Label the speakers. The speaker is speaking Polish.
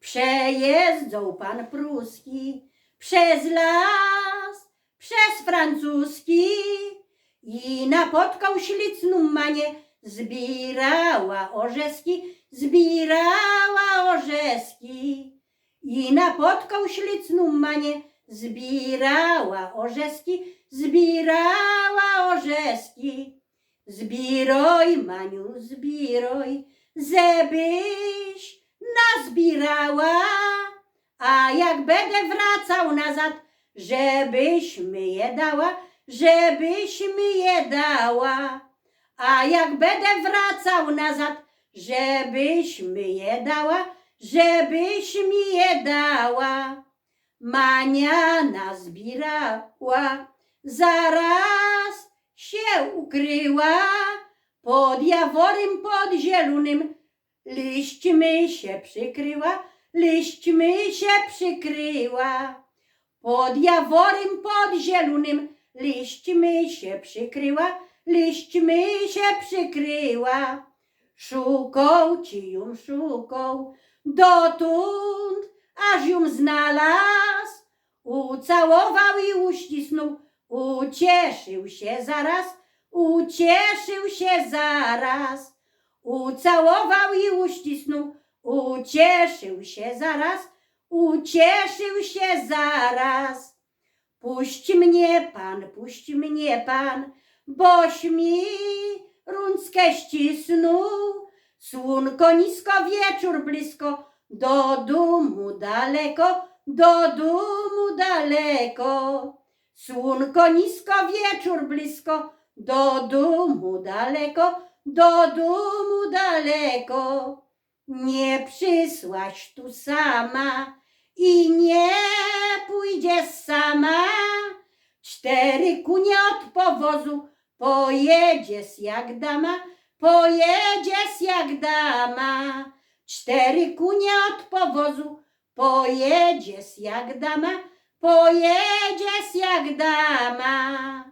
Speaker 1: Przejeżdżał pan pruski przez las, przez francuski i napotkał ślicną manię, zbierała orzeski, zbierała orzeski i napotkał ślicną manię, zbierała orzeski, zbierała orzeski. Zbiroj, Maniu, zbiroj, żebyś nazbierała, a jak będę wracał nazad, żebyśmy je dała, żebyśmy je dała. A jak będę wracał nazad, żebyśmy je dała, żebyśmy je dała. Mania nazbierała, zaraz się ukryła, pod jaworem, pod zielonym, liśćmi się przykryła, liśćmi się przykryła. Pod jaworem, pod zielonym, liśćmi się przykryła, liśćmi się przykryła. Szukał ci ją, szukał, dotąd, aż ją znalazł. Ucałował i uścisnął, ucieszył się zaraz, ucieszył się zaraz. Ucałował i uścisnął, ucieszył się zaraz, ucieszył się zaraz. Puść mnie pan, puść mnie pan, boś mi rączkę ścisnął. Słonko nisko, wieczór blisko, do domu daleko, do domu daleko. Słonko nisko, wieczór blisko, do domu daleko, do domu daleko. Nie przysłaś tu sama i nie pójdziesz sama. Cztery kunie od powozu, pojedziesz jak dama, pojedziesz jak dama. Cztery kunie od powozu, pojedziesz jak dama, pojedziesz jak dama.